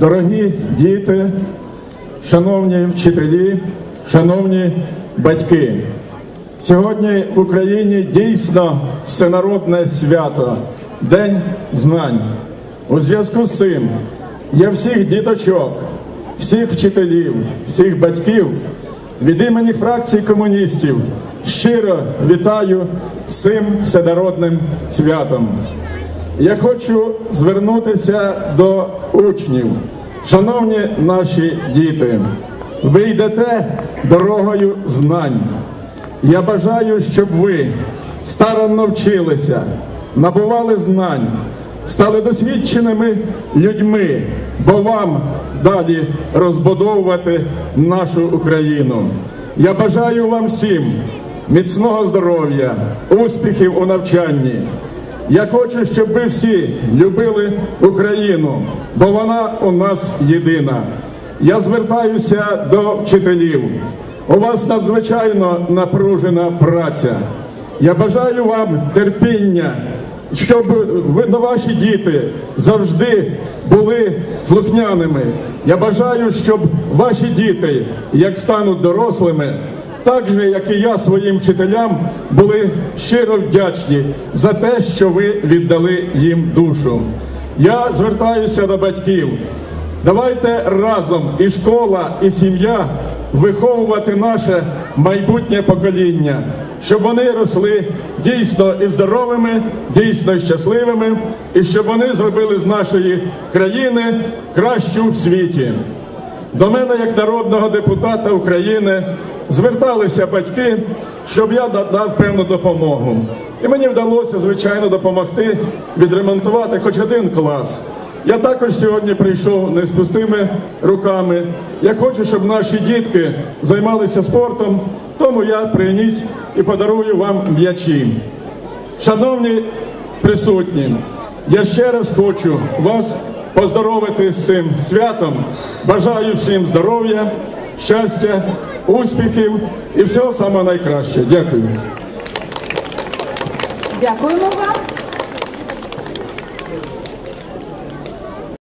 Дорогі діти, шановні вчителі, шановні батьки, сьогодні в Україні дійсно всенародне свято День знань. У зв'язку з цим я всіх діточок, всіх вчителів, всіх батьків від імені фракції комуністів щиро вітаю з цим всенародним святом. Я хочу звернутися до учнів. Шановні наші діти, ви йдете дорогою знань. Я бажаю, щоб ви старанно вчилися, набували знань, стали досвідченими людьми, бо вам далі розбудовувати нашу Україну. Я бажаю вам всім міцного здоров'я, успіхів у навчанні. Я хочу, щоб ви всі любили Україну, бо вона у нас єдина. Я звертаюся до вчителів. У вас надзвичайно напружена праця. Я бажаю вам терпіння, щоб ви на ваші діти завжди були слухняними. Я бажаю, щоб ваші діти, як стануть дорослими, так же, як і я своїм вчителям, були щиро вдячні за те, що ви віддали їм душу. Я звертаюся до батьків. Давайте разом і школа, і сім'я виховувати наше майбутнє покоління, щоб вони росли дійсно і здоровими, дійсно і щасливими, і щоб вони зробили з нашої країни кращу в світі. До мене, як народного депутата України, зверталися батьки, щоб я дав певну допомогу. І мені вдалося, звичайно, допомогти відремонтувати хоч один клас. Я також сьогодні прийшов не з пустими руками. Я хочу, щоб наші дітки займалися спортом, тому я приніс і подарую вам м'ячі. Шановні присутні, я ще раз хочу вас поздоровити з цим святом. Бажаю всім здоров'я, щастя, успіхів і всього самого найкращого. Дякую. Дякуємо вам.